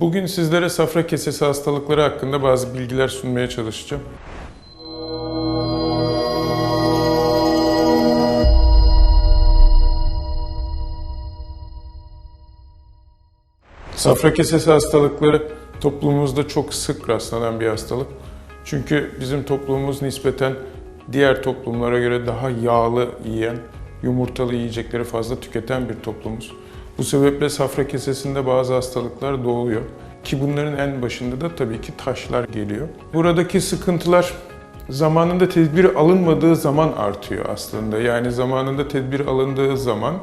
Bugün sizlere safra kesesi hastalıkları hakkında bazı bilgiler sunmaya çalışacağım. Safra kesesi hastalıkları toplumumuzda çok sık rastlanan bir hastalık. Çünkü bizim toplumumuz nispeten diğer toplumlara göre daha yağlı yiyen, yumurtalı yiyecekleri fazla tüketen bir toplumuz. Bu sebeple safra kesesinde bazı hastalıklar doğuyor. Ki bunların en başında da tabii ki taşlar geliyor. Buradaki sıkıntılar zamanında tedbir alınmadığı zaman artıyor aslında. Yani zamanında tedbir alındığı zaman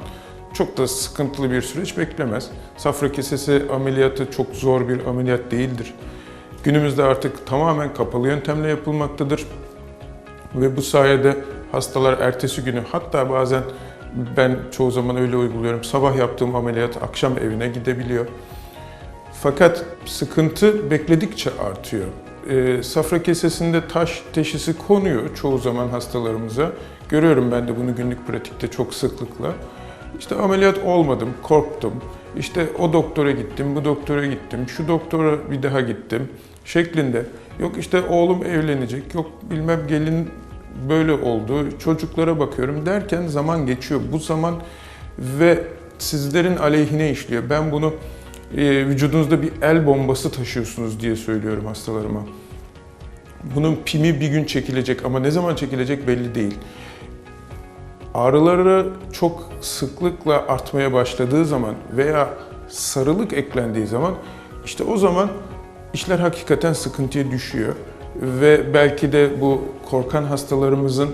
çok da sıkıntılı bir süreç beklemez. Safra kesesi ameliyatı çok zor bir ameliyat değildir. Günümüzde artık tamamen kapalı yöntemle yapılmaktadır. Ve bu sayede hastalar ertesi günü hatta bazen ben çoğu zaman öyle uyguluyorum. Sabah yaptığım ameliyat akşam evine gidebiliyor. Fakat sıkıntı bekledikçe artıyor. E, safra kesesinde taş teşhisi konuyor çoğu zaman hastalarımıza. Görüyorum ben de bunu günlük pratikte çok sıklıkla. İşte ameliyat olmadım, korktum. İşte o doktora gittim, bu doktora gittim, şu doktora bir daha gittim şeklinde. Yok işte oğlum evlenecek, yok bilmem gelin böyle oldu, çocuklara bakıyorum derken zaman geçiyor. Bu zaman ve sizlerin aleyhine işliyor. Ben bunu e, vücudunuzda bir el bombası taşıyorsunuz diye söylüyorum hastalarıma. Bunun pimi bir gün çekilecek ama ne zaman çekilecek belli değil. Ağrıları çok sıklıkla artmaya başladığı zaman veya sarılık eklendiği zaman işte o zaman işler hakikaten sıkıntıya düşüyor ve belki de bu korkan hastalarımızın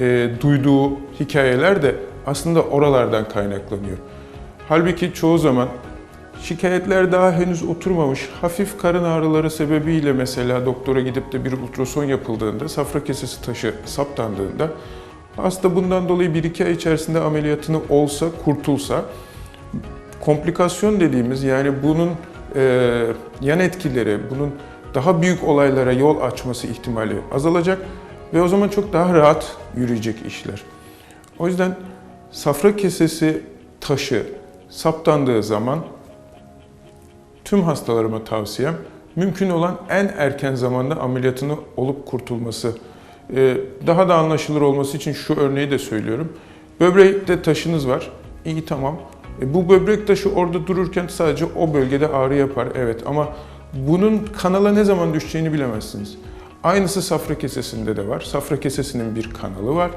e, duyduğu hikayeler de aslında oralardan kaynaklanıyor. Halbuki çoğu zaman şikayetler daha henüz oturmamış, hafif karın ağrıları sebebiyle mesela doktora gidip de bir ultrason yapıldığında, safra kesesi taşı saptandığında hasta bundan dolayı 1-2 ay içerisinde ameliyatını olsa, kurtulsa, komplikasyon dediğimiz yani bunun e, yan etkileri, bunun daha büyük olaylara yol açması ihtimali azalacak ve o zaman çok daha rahat yürüyecek işler. O yüzden safra kesesi taşı saptandığı zaman tüm hastalarıma tavsiyem mümkün olan en erken zamanda ameliyatını olup kurtulması. Ee, Daha da anlaşılır olması için şu örneği de söylüyorum. Böbrekte taşınız var. İyi tamam. E, Bu böbrek taşı orada dururken sadece o bölgede ağrı yapar. Evet ama bunun kanala ne zaman düşeceğini bilemezsiniz. Aynısı safra kesesinde de var. Safra kesesinin bir kanalı var.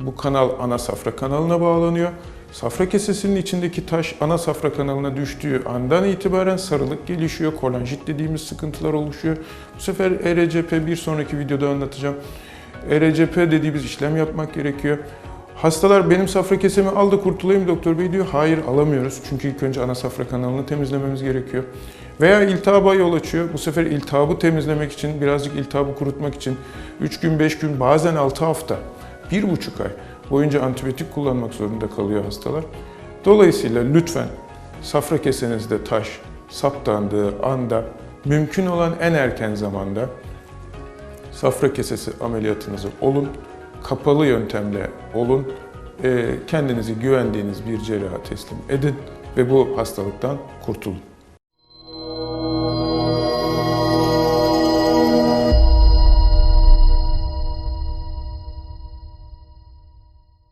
Bu kanal ana safra kanalına bağlanıyor. Safra kesesinin içindeki taş ana safra kanalına düştüğü andan itibaren sarılık gelişiyor. Kolanjit dediğimiz sıkıntılar oluşuyor. Bu sefer ERCP bir sonraki videoda anlatacağım. ERCP dediğimiz işlem yapmak gerekiyor. Hastalar benim safra kesemi aldı kurtulayım doktor bey diyor. Hayır alamıyoruz. Çünkü ilk önce ana safra kanalını temizlememiz gerekiyor. Veya iltihaba yol açıyor. Bu sefer iltihabı temizlemek için, birazcık iltihabı kurutmak için 3 gün, 5 gün, bazen 6 hafta, 1,5 ay boyunca antibiyotik kullanmak zorunda kalıyor hastalar. Dolayısıyla lütfen safra kesenizde taş saptandığı anda mümkün olan en erken zamanda safra kesesi ameliyatınızı olun, kapalı yöntemle olun, Eee, kendinizi güvendiğiniz bir cerraha teslim edin ve bu hastalıktan kurtulun.